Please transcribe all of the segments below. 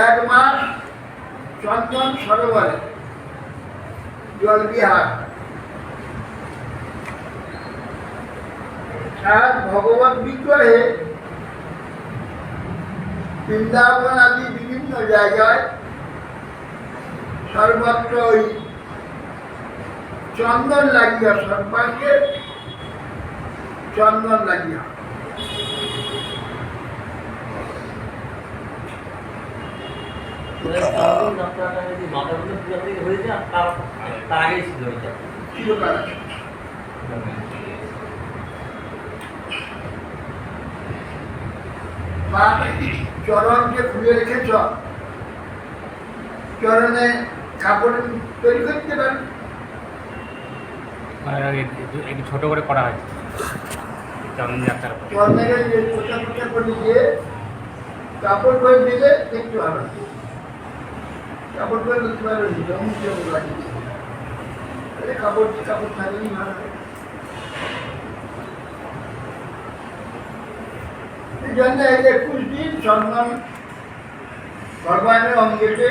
এক মাস চন্দন সরোবরে জলবিহার আর ভগবত বিগ্রহে বৃন্দাবন আদি বিভিন্ন জায়গায় সর্বত্র ওই চন্দন লাগিয়া সর্বাঙ্গে চন্দন লাগিয়া। চরণকে খুলে রেখেছ? চরণে কাপড় তৈরি করতে পারেন মানে একটু ছোট করে করা হয়েছে চন্দন যাত্রার পর। চরণের যে পোচা পোচা কাপড় করে দিলে একটু ভালো হয়। কাপড় করে দিতে পারবে জমি জমি লাগিয়ে দিয়ে। তাহলে কাপড় কাপড় থাকলেই ভালো হয়। এই জন্য এই একুশ দিন চন্দন ভগবানের অঙ্গেতে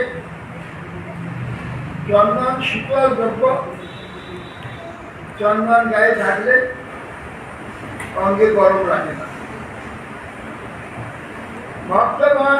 চন্দন শীতল দ্রব্য চন্দন গায়ে থাকলে অঙ্গে গরম রাখে না ভক্তগণ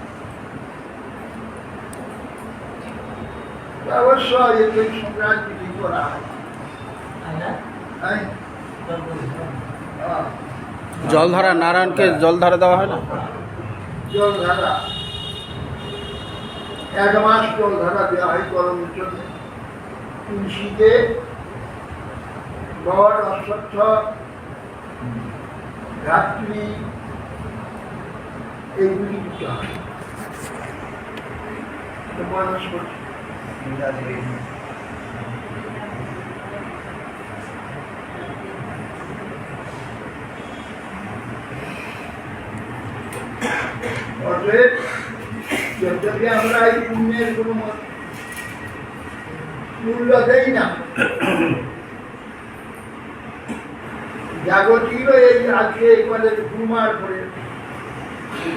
অবশ্যই এতে সংক্রান্তি করা হয়। জলধারা, নারায়ণকে জলধারা দেওয়া হয় না? জল ধারা এক মাস জল ধারা দেওয়া হয় গরমের জন্য। তুলসীতে বট, অশ্বত্থ, ধাত্রী এইগুলি দিতে হয়। মানুষ করছে অতএব যদি আমরা এই পুণ্যের কোনো মূল্য দেই না। জাগতিক এই আজকে এবারে ঘুমার করে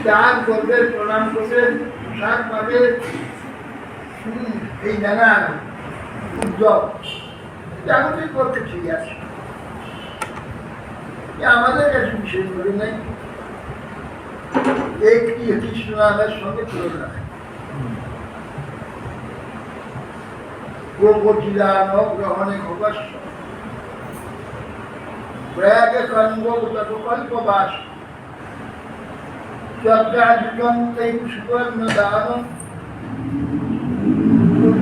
দান করবে প্রণাম করবে পোশাক পাবে হুম, এই নানান উদ্যোগ। জাগতিক করতে ঠিক আছে। আমাদের কাছে বিষয়গুলি নেই। একটি কৃষ্ণ নামের সঙ্গে তুলনা গ্রহণে কঙ্গ বাস। চর্যাযুগম তৈ সুবর্ণ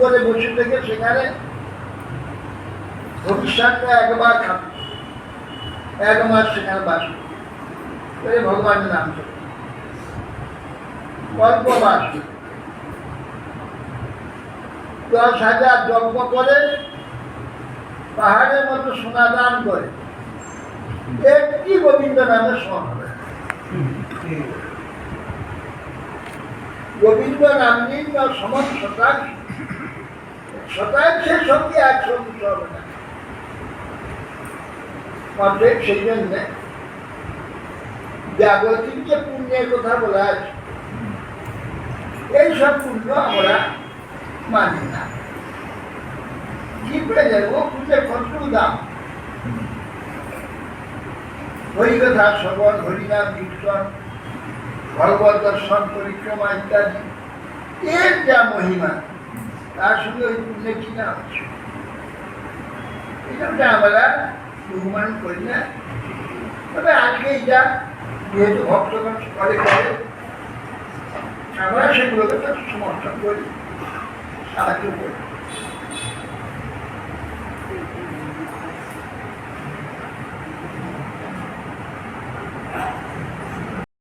করে বসে থেকে সেখানে একবার এক মাস সেখানে বাস করে ভগবানের নাম কল্পবাস দশ হাজার যজ্ঞ করে, পাহাড়ের মতো সোনা দান করে। একটি গোবিন্দ নামে সম হবে। গোবিন্দ নাম বা সমান শতাংশ শতাংশের সঙ্গে এক সঙ্গে হবে না। অতএব সেই জন্য জাগতিক যে পুণ্যের কথা বলা আছে। এই সব পুণ্য আমরা মানি না। কি করে যাব পুণ্যের কত দাম? হরিকথা শ্রবণ হরিনাম, কীর্তন, ভগবত দর্শন, পরিক্রমা ইত্যাদি। এর যা মহিমা তার সঙ্গে ওই পুণ্যে কিনা হচ্ছে আমরা বহুমান করি না। তবে আজকেই যা, যেহেতু ভক্তগণ করে করে আমরা সেগুলোকে সমর্থন করি, সাহায্য করি।